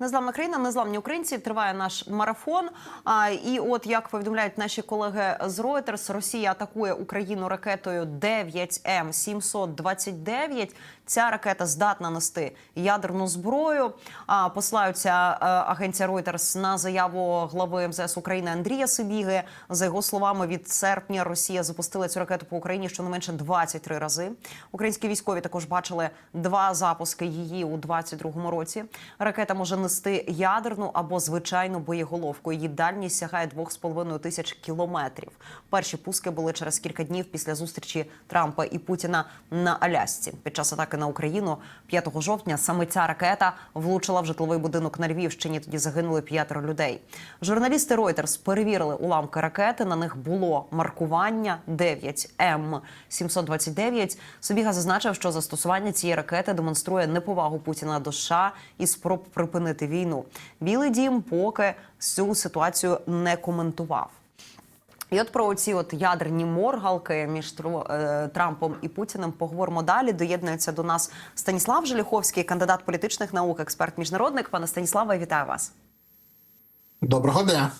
Незламна країна, незламні українці. Триває наш марафон. А, і от як повідомляють наші колеги з Reuters, Росія атакує Україну ракетою 9М 729. Ця ракета здатна нести ядерну зброю. А посилаються е, агенція Reuters на заяву глави МЗС України Андрія Сибіги. За його словами, від серпня Росія запустила цю ракету по Україні щонайменше 23 рази. Українські військові також бачили два запуски її у 22-му році. Ракета може нести ядерну або звичайну боєголовку. Її дальність сягає 2,5 тисяч кілометрів. Перші пуски були через кілька днів після зустрічі Трампа і Путіна на Алясці. Під час атаки на Україну 5 жовтня саме ця ракета влучила в житловий будинок на Львівщині. Тоді загинули п'ятеро людей. Журналісти Reuters перевірили уламки ракети. На них було маркування 9М 729. Собіга зазначив, що застосування цієї ракети демонструє неповагу Путіна до США і спроб припинити війну. Білий дім поки цю ситуацію не коментував. І от про ці от ядерні моргалки між е, Трампом і Путіним поговоримо далі. Доєднується до нас Станіслав Желіховський, кандидат політичних наук, експерт міжнародник. Пане Станіславе, вітаю вас. Доброго дня.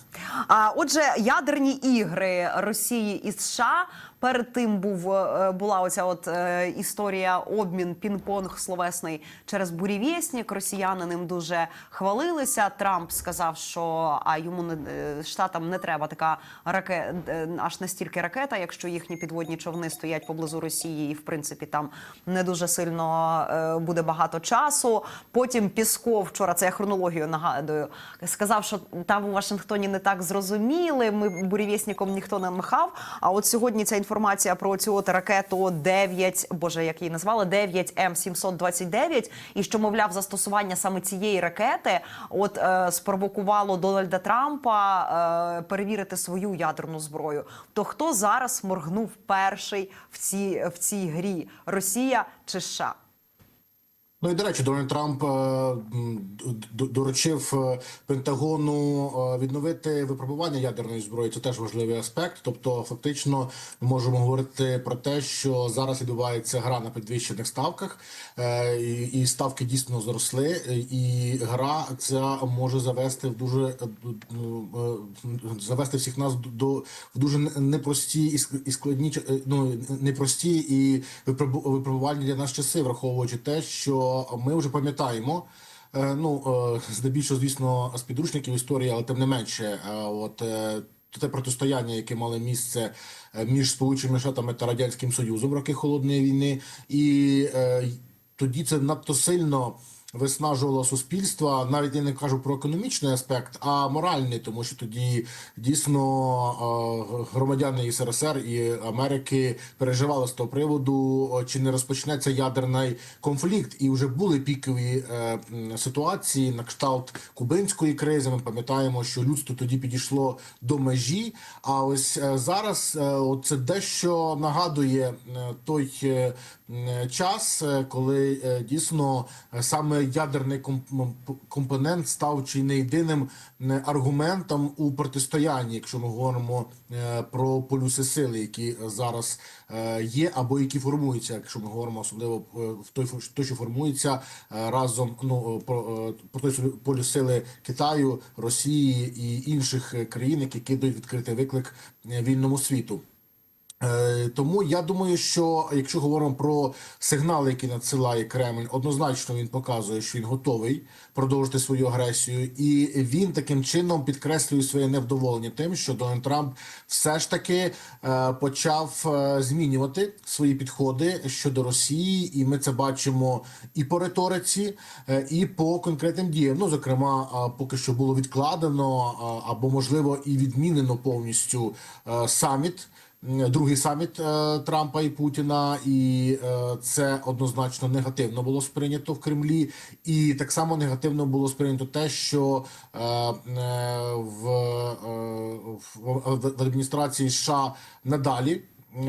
А отже, ядерні ігри Росії і США. Перед тим був е, була оця от е, історія обмін пінг-понг словесний через бурєвєснік. Росіяни ним дуже хвалилися. Трамп сказав, що а йому не е, штатам не треба така раке е, аж настільки ракета, якщо їхні підводні човни стоять поблизу Росії, і в принципі там не дуже сильно буде багато часу. Потім Пісков вчора це я хронологію нагадую. Сказав, що там у Вашингтоні не так зрозуміли. Ми бурєвєсніком ніхто не махав. А от сьогодні ця інформація про цю от ракету 9, боже, як її назвали, 9 М 729 і що мовляв застосування саме цієї ракети, от е, спровокувало Дональда Трампа е, перевірити свою ядерну зброю. То хто зараз моргнув перший в цій в цій грі? Росія чи США? Ну і до речі, Дональд Трамп е, доручив е, Пентагону е, відновити випробування ядерної зброї. Це теж важливий аспект. Тобто, фактично, ми можемо говорити про те, що зараз відбувається гра на підвищених ставках, і, ставки дійсно зросли. І гра ця може завести в дуже ну, завести всіх нас до в дуже непрості і ск- і складні ну непрості і випробу- випробувальні для нас часи, враховуючи те, що ми вже пам'ятаємо. е, Ну е, здебільшого, звісно, з підручників історії, але тим не менше, е, от те протистояння, яке мало місце між Сполученими Штатами та Радянським Союзом в роки холодної війни, і тоді це надто сильно виснажувало суспільство. Навіть я не кажу про економічний аспект, а моральний, тому що тоді дійсно е, громадяни СРСР і Америки переживали з того приводу, чи не розпочнеться ядерний конфлікт, і вже були пікові е, ситуації на кшталт кубинської кризи. Ми пам'ятаємо, що людство тоді підійшло до межі. А ось е, зараз е, це дещо нагадує е, той е, час, е, коли е, дійсно е, саме ядерний комп- компонент став чи не єдиним е, аргументом у протистоянні, якщо ми говоримо е, про полюси сили, які зараз е, є, або які формуються, якщо ми говоримо особливо е, в той той, що формується е, разом ну про, е, про той сили Китаю, Росії і інших е, країн, які кидають відкритий виклик е, вільному світу. Е, Тому я думаю, що якщо говоримо про сигнали, які надсилає Кремль, однозначно він показує, що він готовий продовжити свою агресію, і він таким чином підкреслює своє невдоволення тим, що Дональд Трамп все ж таки е, почав е, змінювати свої підходи щодо Росії, і ми це бачимо і по риториці, і по конкретним діям. Ну, зокрема, поки що було відкладено або можливо і відмінено повністю саміт. Другий саміт е, Трампа і Путіна, і е, це однозначно негативно було сприйнято в Кремлі, і так само негативно було сприйнято те, що е, в, адміністрації США надалі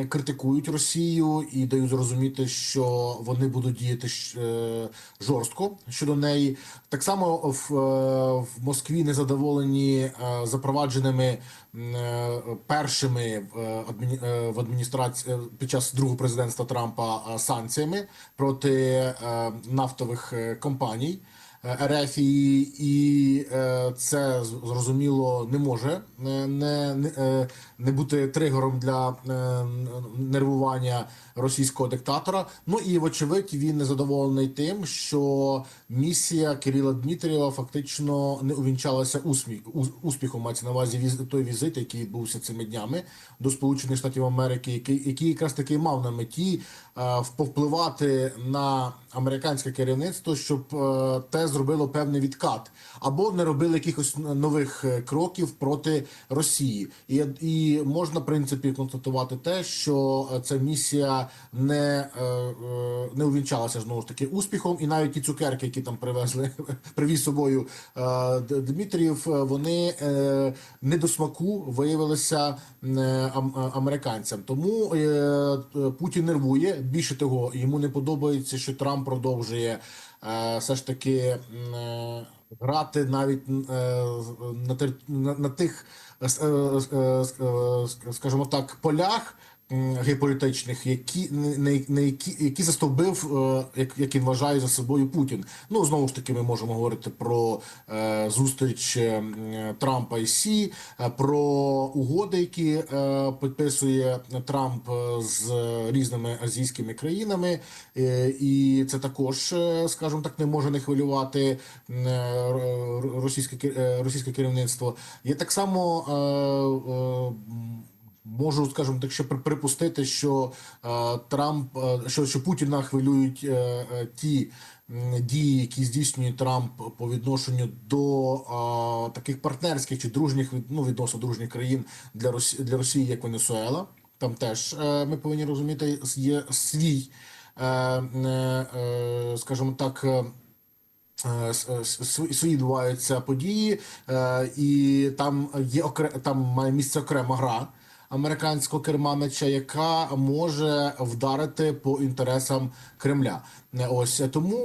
критикують Росію і дають зрозуміти, що вони будуть діяти е, жорстко щодо неї. Так само в, е, в Москві незадоволені е, запровадженими е, першими в е, адміні- е, в адміністрації е, під час другого президентства Трампа е, санкціями проти е, нафтових е, компаній. Ерефії, і е, це зрозуміло не може е, не, не, е, не бути тригером для е, нервування російського диктатора. Ну і вочевидь він незадоволений тим, що місія Кирила Дмитрієва фактично не увінчалася усміх, ус- успіхом. Мається на увазі віз, той візит, який відбувся цими днями до Сполучених Штатів Америки, який, який якраз таки мав на меті е, повпливати на американське керівництво, щоб е, те зробило певний відкат, або не робили якихось нових кроків проти Росії. І, і можна в принципі констатувати те, що е, ця місія не, е, е, не увінчалася знову ж таки успіхом, і навіть ті цукерки, які там привезли, привіз собою Д- Дмитрієв, е, вони не до смаку виявилися ам- американцям. Тому Путін нервує. Більше того, йому не подобається, що Трамп продовжує все ж таки грати навіть на, на, тих, скажімо так, полях. Геополітичних, які не, не які, які застовбив, е, як, як він вважає за собою Путін. Ну знову ж таки, ми можемо говорити про е, зустріч е, Трампа і Сі, е, про угоди, які е, підписує Трамп е, з різними азійськими країнами, е, і це також, скажімо так, не може не хвилювати е, російське ке- е, російське керівництво. Є так само. Е, е, Можу, скажімо так, при- припустити, що е, Трамп, е, що, що Путіна хвилюють е, ті дії, які здійснює Трамп по відношенню до таких партнерських чи дружніх ну, відносно дружніх країн для Росії, для Росії, як Венесуела. Там теж ми повинні розуміти, є свій, скажімо так. свої відбуваються події, і там є окре- там має місце окрема гра американського керманича, яка може вдарити по інтересам Кремля. Ось тому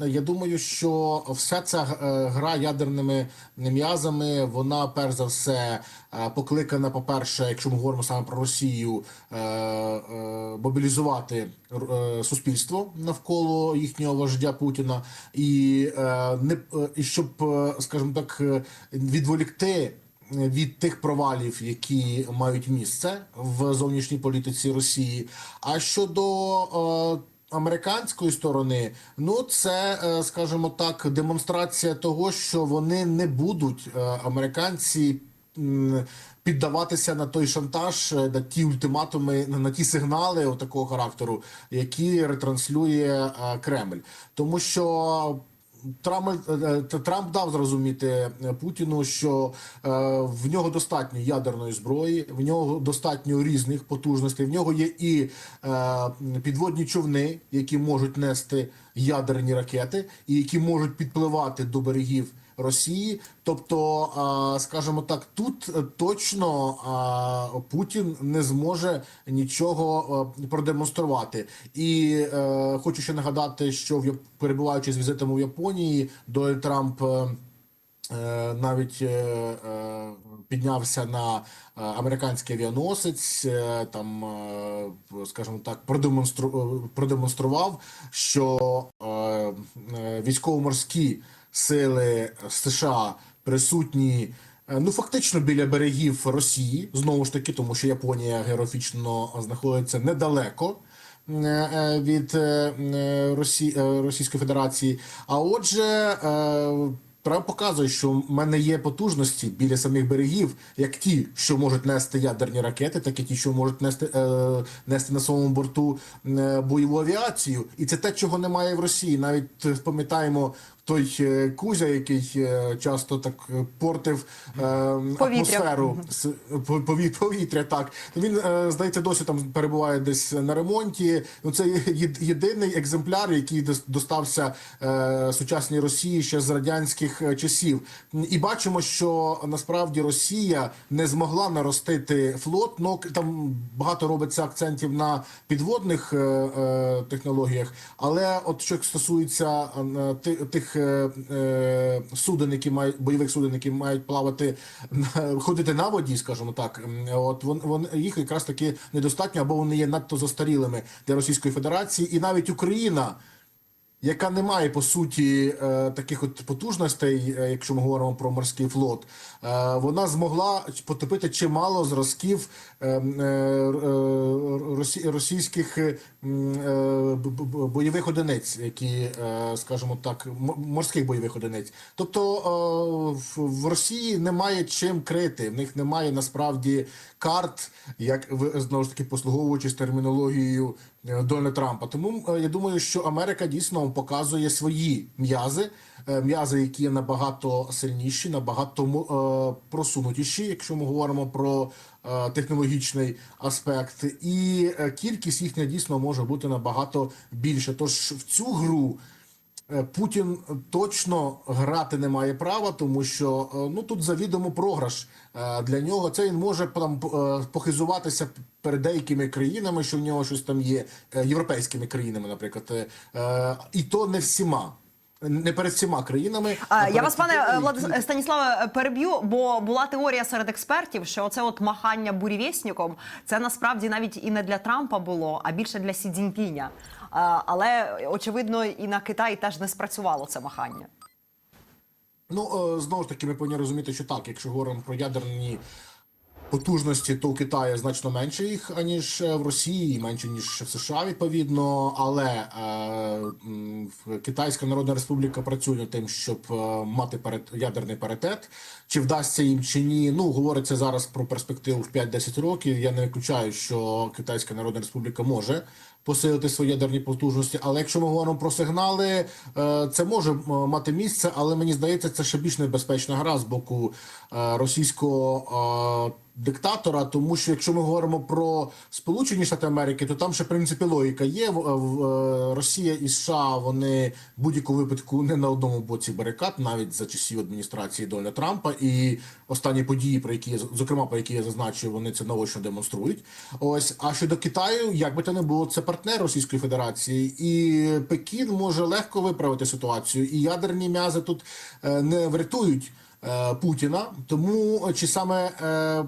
е, я думаю, що вся ця е, гра ядерними м'язами, вона перш за все е, покликана, по-перше, якщо ми говоримо саме про Росію, мобілізувати суспільство навколо їхнього вождя Путіна, і не і щоб, скажімо так, відволікти від тих провалів, які мають місце в зовнішній політиці Росії. А щодо е, американської сторони, ну це, е, скажімо так, демонстрація того, що вони не будуть е, американці. Піддаватися на той шантаж, на ті ультиматуми, на ті сигнали такого характеру, які ретранслює Кремль, тому що Трамп, е, е, Трамп дав зрозуміти е, Путіну, що в нього достатньо ядерної зброї, в нього достатньо різних потужностей. В нього є і підводні човни, які можуть нести ядерні ракети, і які можуть підпливати до берегів. Росії, тобто, скажімо так, тут точно Путін не зможе нічого продемонструвати. І е, хочу ще нагадати, що перебуваючи з візитом у Японії, Дональд Трамп. е, Е, навіть піднявся на американський авіаносець, там, скажімо так, продемонстру, продемонстрував, що військово-морські сили США присутні. е, Ну, фактично біля берегів Росії, знову ж таки, тому що Японія географічно знаходиться недалеко е, е, від Росі... Російської Федерації. А отже, Трамп показує, що в мене є потужності біля самих берегів, як ті, що можуть нести ядерні ракети, так і ті, що можуть нести, нести на своєму борту бойову авіацію. І це те, чого немає в Росії. Навіть пам'ятаємо той е, Кузя, який е, часто так е, портив атмосферу с- по- пові- повітря. Так він здається, досі там перебуває десь на ремонті. Ну це єдиний екземпляр, який дос- достався сучасній Росії ще з радянських часів. І бачимо, що насправді Росія не змогла наростити флот. Ну там багато робиться акцентів на підводних технологіях, але от що стосується ти- тих суден, які мають бойових суден, які мають плавати ходити на воді, скажімо так, от вон їх якраз таки недостатньо, або вони є надто застарілими для Російської Федерації, і навіть Україна яка не має по суті е, таких от потужностей, е, якщо ми говоримо про морський флот, е, вона змогла потопити чимало зразків росі- російських бойових одиниць, які, скажімо так, морських бойових одиниць. Тобто в Росії немає чим крити, в них немає насправді карт, як знову ж таки послуговуючись термінологією е, Дональда Трампа. Тому е, я думаю, що Америка дійсно показує свої м'язи, е, м'язи, які є набагато сильніші, набагато просунутіші, якщо ми говоримо про технологічний аспект, і кількість їхня дійсно може бути набагато більше. Тож в цю гру. Е, Путін точно грати не має права, тому що е, ну тут завідомо програш е, для нього. Це він може там похизуватися перед деякими країнами, що в нього щось там є європейськими країнами, наприклад, і то не всіма. Не перед всіма країнами. А, я вас, пане Влад... Станіславе, переб'ю, бо була теорія серед експертів, що оце от махання бурєвєсніком, це насправді навіть і не для Трампа було, а більше для Сі Цзіньпіня. Але очевидно, і на Китай теж не спрацювало це махання. Ну, е, знову ж таки, ми повинні розуміти, що так, якщо говоримо про ядерні потужності, то у Китаї значно менше їх, аніж е, в Росії, менше, ніж в США, відповідно. Але е, Китайська Народна Республіка працює над тим, щоб е, мати перед, ядерний паритет. Чи вдасться їм чи ні? Ну, говориться зараз про перспективу в 5-10 років. Я не виключаю, що Китайська Народна Республіка може посилити свої ядерні потужності. Але якщо ми говоримо про сигнали, е, це може мати місце, але мені здається, це ще більш небезпечна гра з боку е, російського. Диктатора, тому що якщо ми говоримо про Сполучені Штати Америки, то там ще в принципі логіка є. Е, Росія і США вони в будь-якому випадку не на одному боці барикад, навіть за часів адміністрації Дональда Трампа. І останні події, про які зокрема про які я зазначив, вони це наочно демонструють. Ось а щодо Китаю, як би то не було, це партнер Російської Федерації, і Пекін може легко виправити ситуацію. І ядерні м'язи тут е, не врятують. Е, Путіна, тому е, чи саме е,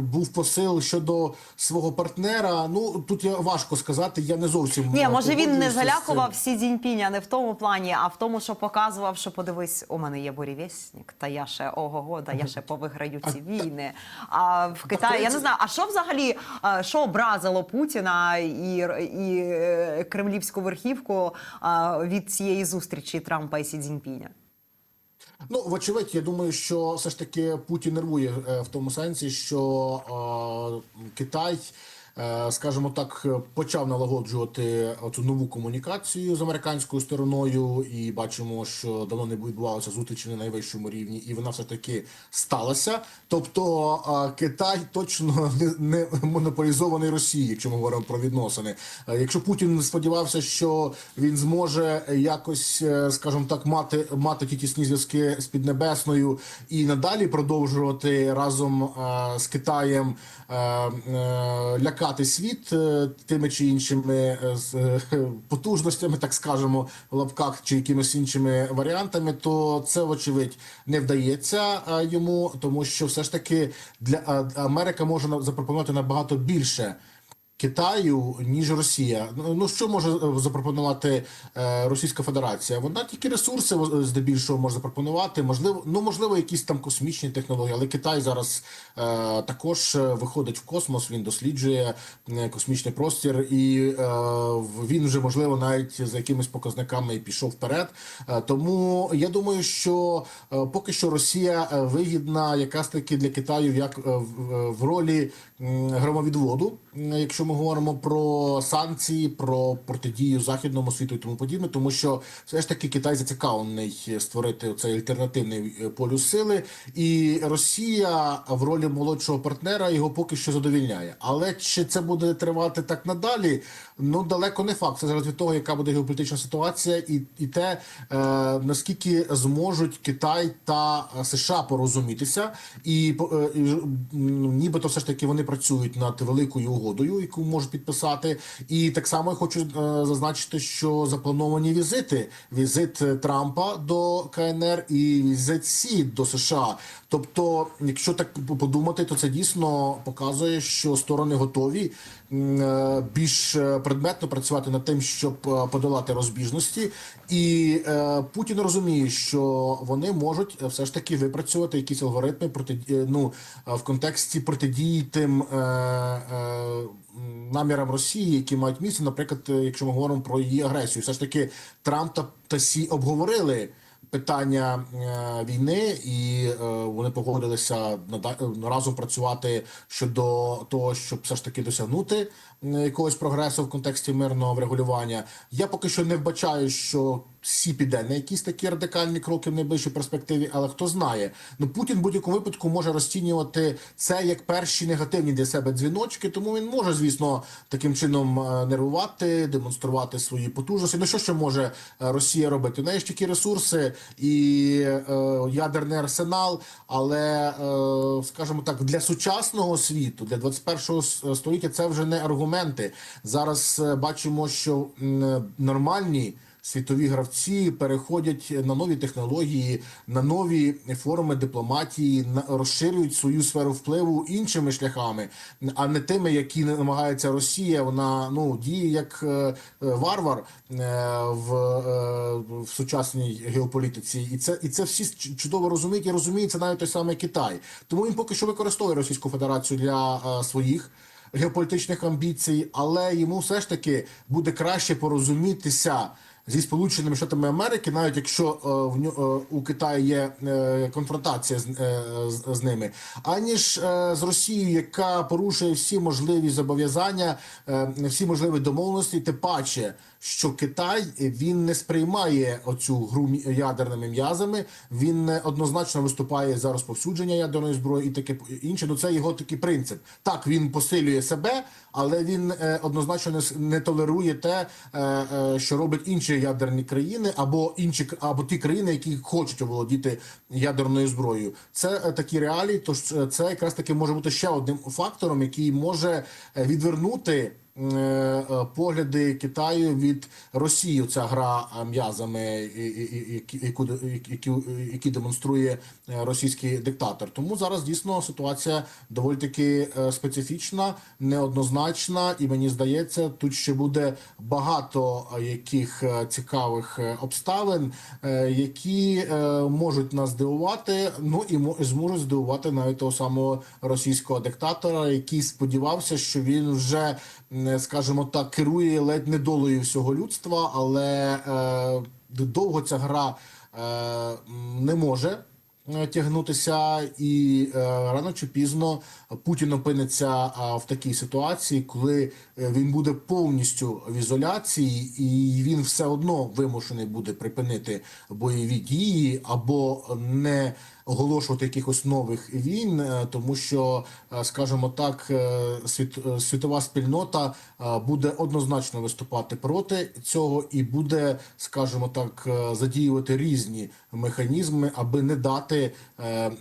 був посил щодо свого партнера? Ну тут я важко сказати. Я не зовсім Ні, е, може він не залякував Сі Цзіньпіня не в тому плані, а в тому, що показував, що подивись, у мене є бурєвєснік, та я ще ого-го, да я ще повиграю ці війни. А в Китаї я не знаю, а що взагалі що образило Путіна і, і кремлівську верхівку від цієї зустрічі Трампа і Сі Цзіньпіня? Ну, вочевидь, я думаю, що все ж таки Путін нервує е, в тому сенсі, що е, Китай. Е, Скажімо так, почав налагоджувати цю нову комунікацію з американською стороною, і бачимо, що давно не відбувалося зустрічі на найвищому рівні, і вона все таки сталася. Тобто е, Китай точно не, монополізований Росією, якщо ми говоримо про відносини. Е, Якщо Путін сподівався, що він зможе якось, скажімо так, мати мати ті тісні зв'язки з Піднебесною і надалі продовжувати разом з Китаєм е, е, світ е, тими чи іншими е, е, потужностями, так скажемо, в лапках чи якимись іншими варіантами, то це вочевидь не вдається йому, тому що все ж таки для Америка може запропонувати набагато більше. Китаю ніж Росія. Ну ну, що може е, запропонувати е, Російська Федерація? Вона тільки ресурси е, здебільшого може запропонувати. Можливо, ну можливо, якісь там космічні технології, але Китай зараз е, також виходить в космос. Він досліджує космічний простір, і е, він вже можливо навіть за якимись показниками пішов вперед. Е, тому я думаю, що е, поки що Росія вигідна якраз таки для Китаю як е, в, в ролі громовідводу, якщо ми говоримо про санкції, про протидію західному світу і тому подібне, тому що все ж таки Китай зацікавлений створити цей альтернативний е, полюс сили, і Росія в ролі молодшого партнера його поки що задовільняє. Але чи це буде тривати так надалі? Ну далеко не факт. Це залежить від того, яка буде геополітична ситуація, і, і те е, наскільки зможуть Китай та е, США порозумітися, і, е, нібито все ж таки вони працюють над великою угодою, яку можуть підписати. І так само я хочу е, зазначити, що заплановані візити: візит е, Трампа до КНР і візит Сі до США. Тобто, якщо так подумати, то це дійсно показує, що сторони готові більш е, предметно працювати над тим, щоб е, подолати розбіжності, і е, Путін розуміє, що вони можуть е, все ж таки випрацювати якісь алгоритми проти е, ну е, в контексті протидії тим е, е, намірам Росії, які мають місце, наприклад, е, якщо ми говоримо про її агресію, все ж таки Трамп та, та Сі обговорили питання е, війни, і е, вони погодилися нада- разом працювати щодо того, щоб все ж таки досягнути. е, якогось прогресу в контексті мирного врегулювання. Я поки що не вбачаю, що Сі піде на якісь такі радикальні кроки в найближчій перспективі, але хто знає, ну Путін в будь-якому випадку може розцінювати це як перші негативні для себе дзвіночки, тому він може, звісно, таким чином е, нервувати, демонструвати свої потужності. Ну що ще може е, Росія робити? У неї ж такі ресурси і е, ядерний арсенал, але е, скажімо так, для сучасного світу, для 21-го с- століття, це вже не аргументи. Зараз е, бачимо, що м, нормальні світові гравці переходять на нові технології, на нові форми дипломатії, розширюють свою сферу впливу іншими шляхами, а не тими, які намагається Росія. Вона ну діє як е, е, варвар е, в, е, в сучасній геополітиці, і це і це всі чудово розуміють і розуміє це навіть той самий Китай. Тому він поки що використовує Російську Федерацію для е, своїх геополітичних амбіцій, але йому все ж таки буде краще порозумітися зі Сполученими Штатами Америки, навіть якщо е, в ню- е, у Китаї є е, конфронтація з, з, з ними, аніж з Росією, яка порушує всі можливі зобов'язання, всі можливі домовленості, тим паче. Що Китай він не сприймає оцю гру ядерними м'язами, він не однозначно виступає за розповсюдження ядерної зброї і таке інше. Ну це його такий принцип. Так він посилює себе, але він е, однозначно не, не толерує те, е, е, що роблять інші ядерні країни, або інші або ті країни, які хочуть оволодіти ядерною зброєю. Це такі реалії. Тож це якраз таки може бути ще одним фактором, який може відвернути. Е, е, Погляди Китаю від Росії, ця гра е, м'язами, яку, які, які демонструє російський диктатор. Тому зараз дійсно ситуація доволі таки специфічна, неоднозначна, і мені здається, тут ще буде багато яких цікавих обставин, які можуть нас здивувати. Ну і мо- зможуть здивувати навіть того самого російського диктатора, який сподівався, що він вже, скажімо так, керує ледь не долею всього людства, але е, довго ця гра е, не може е, тягнутися, і е, рано чи пізно Путін опиниться в такій ситуації, коли е, він буде повністю в ізоляції, і він все одно вимушений буде припинити бойові дії або не оголошувати якихось нових війн, е, тому що, е, скажімо так, е, світ, світова спільнота буде однозначно виступати проти цього і буде, скажімо так, задіювати різні механізми, аби не дати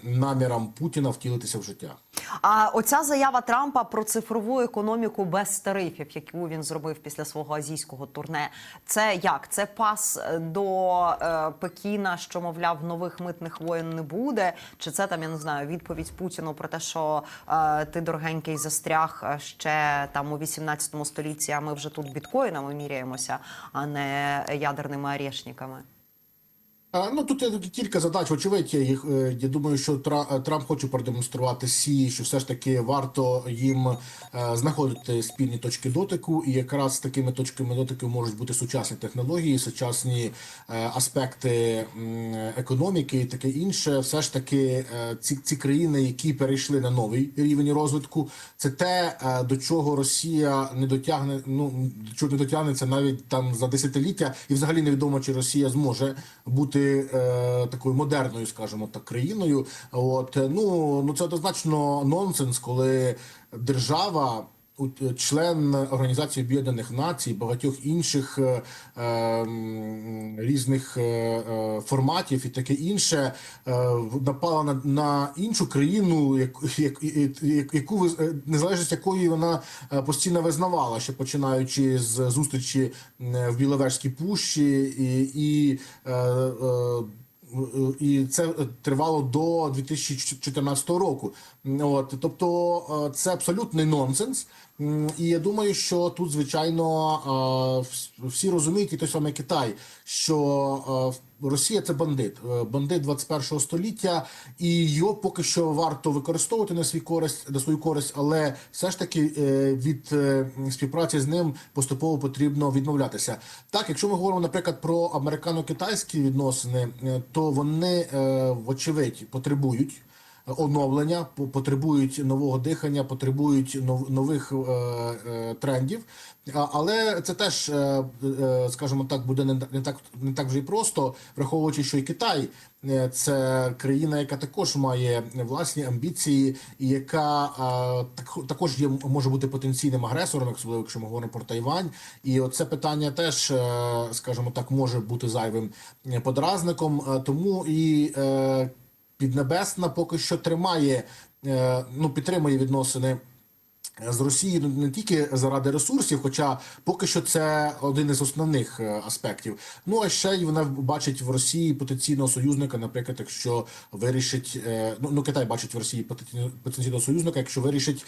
намірам Путіна втілитися в життя. А оця заява Трампа про цифрову економіку без тарифів, яку він зробив після свого азійського турне, це як? Це пас до е, Пекіна, що мовляв нових митних воєн не буде? Чи це там я не знаю відповідь Путіну про те, що е, ти дорогенький застряг е, ще там у 18 столітті, а ми вже тут біткоїнами міряємося, а не ядерними орешниками? Ну тут кілька задач. Очевидь, їх е, я думаю, що Тра- Трамп хоче продемонструвати Сі, що все ж таки варто їм е, знаходити спільні точки дотику, і якраз такими точками дотику можуть бути сучасні технології, сучасні е, аспекти економіки і таке інше. Все ж таки, е, ці, ці країни, які перейшли на новий рівень розвитку, це те, е, до чого Росія не дотягне. Ну чого не дотягнеться навіть там за десятиліття, і взагалі невідомо, чи Росія зможе бути е, такою модерною, скажімо так, країною. От ну ну це однозначно нонсенс, коли держава. У- Член Організації Об'єднаних Націй, багатьох інших е, е, різних е, е, форматів і таке інше е, напала на, на іншу країну, як, як- яку е, незалежність якої вона е, постійно визнавала, ще починаючи з зустрічі в Біловежській пущі і, і е, е, і це тривало до 2014 року. От тобто, е, це абсолютний нонсенс. І я думаю, що тут, звичайно, е, всі розуміють, і той саме Китай, що е, Росія це бандит, е, бандит 21 століття, і його поки що варто використовувати на свій користь, на свою користь, але все ж таки е, від е, співпраці з ним поступово потрібно відмовлятися. Так, якщо ми говоримо, наприклад, про американо-китайські відносини, то вони вочевидь потребують оновлення, по- потребують нового дихання, потребують нов- нових е, е, трендів. Але це теж, е, скажімо так, буде не, так не так вже й просто, враховуючи, що і Китай це країна, яка також має власні амбіції, і яка також є може бути потенційним агресором, особливо якщо ми говоримо про Тайвань. І оце питання теж, скажімо так, може бути зайвим подразником. Тому і Піднебесна поки що тримає, е, ну підтримує відносини. З Росією не тільки заради ресурсів, хоча поки що це один із основних е, аспектів. Ну а ще й вона бачить в Росії потенційного союзника, наприклад, якщо вирішить е, ну, ну Китай бачить в Росії потенційного союзника, якщо вирішить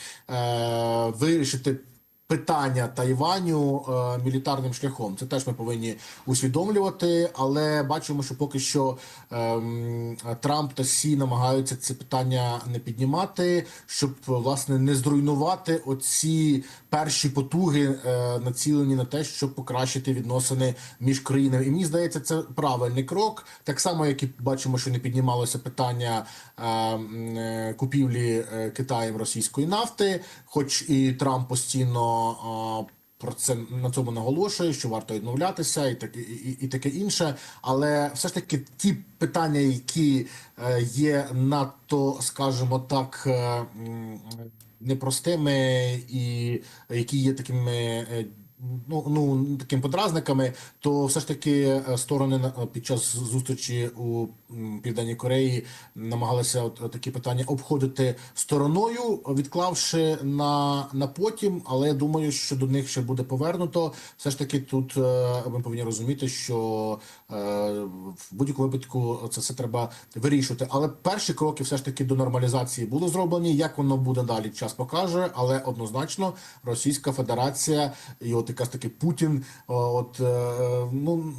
вирішити питання Тайваню е, мілітарним шляхом. Це теж ми повинні усвідомлювати, але бачимо, що поки що ем, Трамп та Сі намагаються це питання не піднімати, щоб власне не зруйнувати оці перші потуги, е, націлені на те, щоб покращити відносини між країнами. І мені здається, це правильний крок. Так само, як і бачимо, що не піднімалося питання е, е, купівлі е, Китаєм російської нафти, хоч і Трамп постійно. Е, про це на цьому наголошує, що варто відмовлятися, і таке і, і таке інше. Але все ж таки ті питання, які е, є надто, скажімо так, е, непростими, і які є такими. Ну, ну такими подразниками, то все ж таки е, сторони під час зустрічі у Південній Кореї намагалися от такі питання обходити стороною, відклавши на, на потім. Але я думаю, що до них ще буде повернуто. Все ж таки, тут е, ми повинні розуміти, що е, в будь-якому випадку це все треба вирішувати. Але перші кроки все ж таки до нормалізації були зроблені. Як воно буде далі, час покаже. Але однозначно Російська Федерація і от якраз таки Путін. От е, ну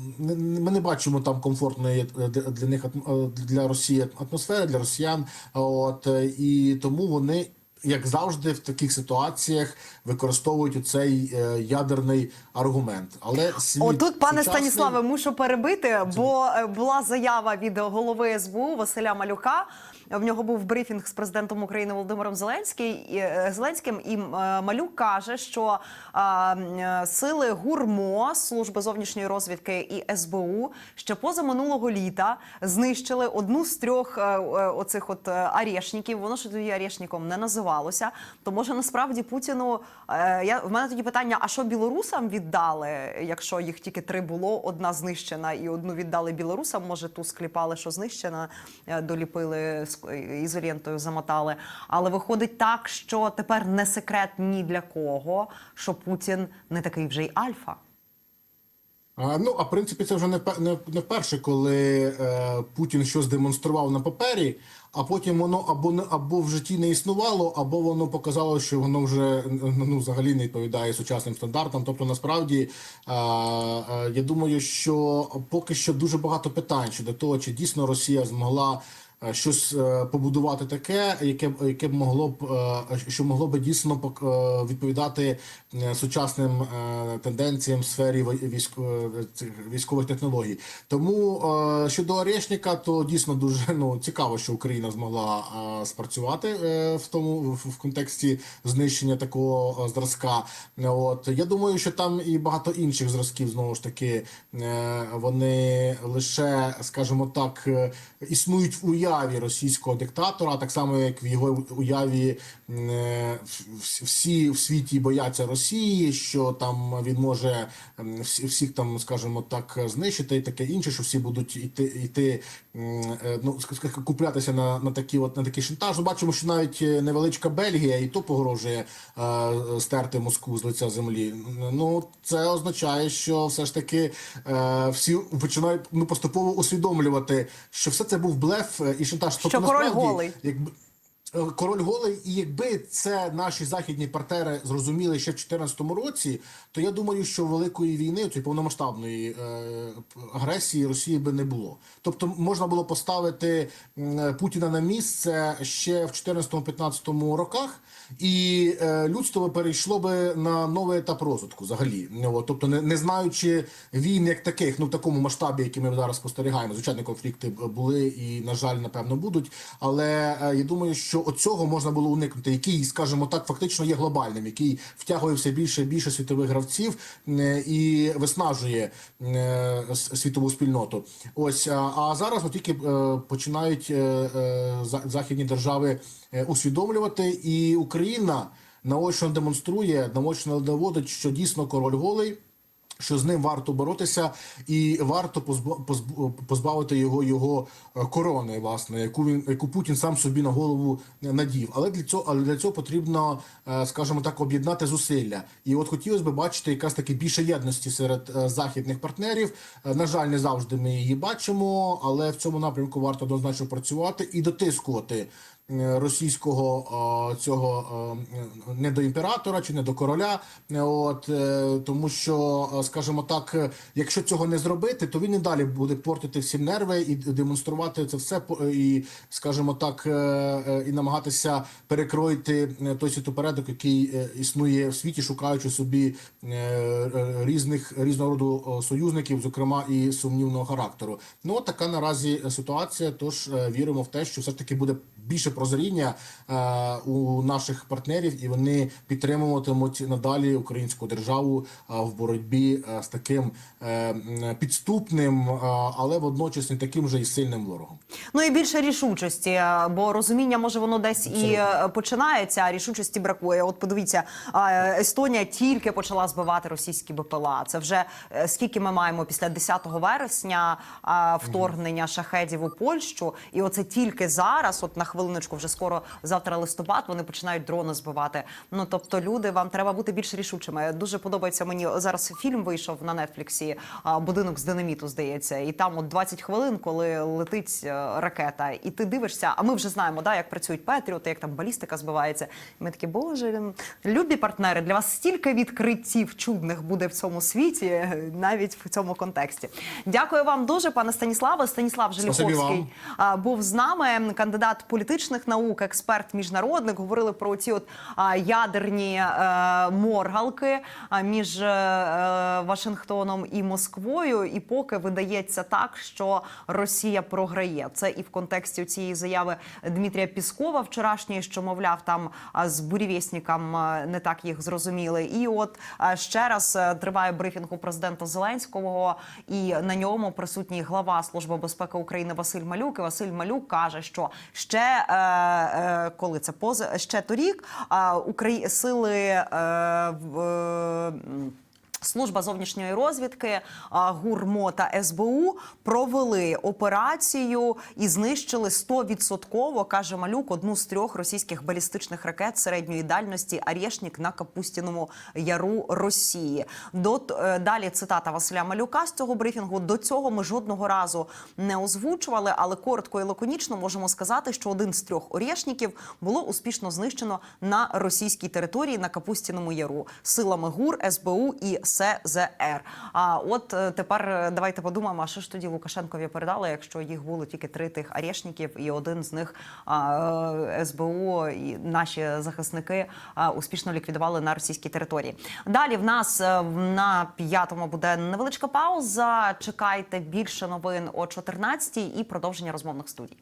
ми не бачимо там комфортної для, для них е, для Росії атмосфери, для росіян. От е, і тому вони. Як завжди, в таких ситуаціях використовують цей е, ядерний аргумент. Але світ Отут, пане сучасний- Станіславе, мушу перебити, бо е, була заява від голови СБУ Василя Малюка. В нього був брифінг з президентом України Володимиром е, Зеленським. І е, Малюк каже, що е, сили ГУРМО, служби зовнішньої розвідки і СБУ ще поза минулого літа знищили одну з трьох оцих от арешників. Воно ж тоді арешником не називалося. То може насправді Путіну я в мене тоді питання: а що білорусам віддали, якщо їх тільки три було, одна знищена і одну віддали білорусам? Може, ту скліпали, що знищена, доліпили ізолентою, замотали. Але виходить так, що тепер не секрет ні для кого, що Путін не такий вже й альфа. А, ну, а в принципі, це вже не, не, не вперше, коли е, Путін щось демонстрував на папері, а потім воно або не або в житті не існувало, або воно показало, що воно вже ну, взагалі не відповідає сучасним стандартам. Тобто, насправді, е, е, я думаю, що поки що дуже багато питань щодо того, чи дійсно Росія змогла. Е, Щось е, побудувати таке, яке яке б могло б е, що могло б дійсно відповідати сучасним тенденціям в сфері військо- військових технологій. Тому щодо Орешника, то дійсно дуже ну цікаво, що Україна змогла спрацювати в тому в, контексті знищення такого зразка. От я думаю, що там і багато інших зразків знову ж таки вони лише, скажімо так, існують в уяві російського диктатора, так само як в його уяві е, всі в світі бояться Росії, що там він може всіх там, скажімо так, знищити і таке інше, що всі будуть йти йти е, ну куплятися на, на такі от на такий шантаж. Ми Бачимо, що навіть е, невеличка Бельгія і то погрожує стерти Москву з лиця землі. Ну це означає, що все ж таки всі починають ну поступово усвідомлювати, що все це був блеф е, та шантаж. Що король голий. якби. Е, король голий, і якби це наші західні партнери зрозуміли ще в 2014 році, то я думаю, що великої війни, цієї повномасштабної е, агресії Росії би не було. Тобто можна було поставити Путіна на місце ще в 2014-2015 роках, і е, людство перейшло би на новий етап розвитку взагалі. Ну, тобто, не, не знаючи війн як таких, ну в такому масштабі, який ми зараз спостерігаємо, звичайно, конфлікти були і, на жаль, напевно, будуть. Але е, я думаю, що оцього можна було уникнути, який, скажімо так, фактично є глобальним, який втягує все більше і більше світових гравців і виснажує світову спільноту. Ось а, зараз от тільки е, починають е, е, за- західні держави усвідомлювати, і Україна наочно демонструє, наочно доводить, що дійсно король голий. Що з ним варто боротися, і варто позба- позб- позбавити його його е, корони, власне, яку він яку Путін сам собі на голову надів. Але для цього, але для цього потрібно, е, скажімо так, об'єднати зусилля. І от хотілося б бачити якраз таки більше єдності серед е, західних партнерів. На жаль, не завжди ми її бачимо, але в цьому напрямку варто однозначно працювати і дотискувати російського е, цього е, не до імператора чи не до короля. Е, От е, тому, що, е, скажімо так, е, якщо цього не зробити, то він і далі буде портити всім нерви і демонструвати це все і, скажімо так, е, е, і намагатися перекроїти е, той світопорядок, який е, існує в світі, шукаючи собі е, е, різних різного роду е, союзників, зокрема і сумнівного характеру. Ну от така наразі ситуація. Тож е, віримо в те, що все ж таки буде більше прозріння е, у наших партнерів, і вони підтримуватимуть надалі українську державу е, в боротьбі е, з таким підступним, але водночас не таким же і сильним ворогом. Ну і більше рішучості, бо розуміння може воно десь і починається, а рішучості бракує. От подивіться, Естонія тільки почала збивати російські БПЛА. Це вже скільки ми маємо після 10 вересня вторгнення шахедів у Польщу, і оце тільки зараз, от на хвилиночку, вже скоро завтра листопад, вони починають дрони збивати. Ну тобто, люди, вам треба бути більш рішучими. Дуже подобається мені зараз. Фільм вийшов на Нетфліксі будинок з динаміту, здається, і там от 20 хвилин, коли летить е, ракета, і ти дивишся. А ми вже знаємо, да, як працюють Петріоти, як там балістика збивається. І ми такі, боже, любі партнери, для вас стільки відкриттів чудних буде в цьому світі, навіть в цьому контексті. Дякую вам дуже, пане Станіславе. Станіслав Желіховський був з нами, кандидат політичних наук, експерт міжнародник. Говорили про ці от ядерні е, моргалки між е, е, Вашингтоном і Москвою. І поки видається так, що Росія програє. Це і в контексті цієї заяви Дмитрія Піскова вчорашньої, що мовляв, там з бурєвєснікам не так їх зрозуміли. І от ще раз е, триває брифінг у президента Зеленського, і на ньому присутній глава Служби безпеки України Василь Малюк. І Василь Малюк каже, що ще е, е, коли це поз ще торік А сили е, в. Служба зовнішньої розвідки ГУРМО та СБУ провели операцію і знищили 100%, каже Малюк, одну з трьох російських балістичних ракет середньої дальності «Арєшнік» на Капустіному яру Росії. До е, далі цитата Василя Малюка з цього брифінгу. До цього ми жодного разу не озвучували, але коротко і лаконічно можемо сказати, що один з трьох «Орєшніків» було успішно знищено на російській території на Капустіному яру силами ГУР, СБУ і СЗР. А от е, тепер е, давайте подумаємо, що ж тоді Лукашенкові передали, якщо їх було тільки три тих арешників, і один з них а, е, СБУ і наші захисники успішно ліквідували на російській території. Далі в нас на п'ятому буде невеличка пауза. Чекайте більше новин о 14 і продовження розмовних студій.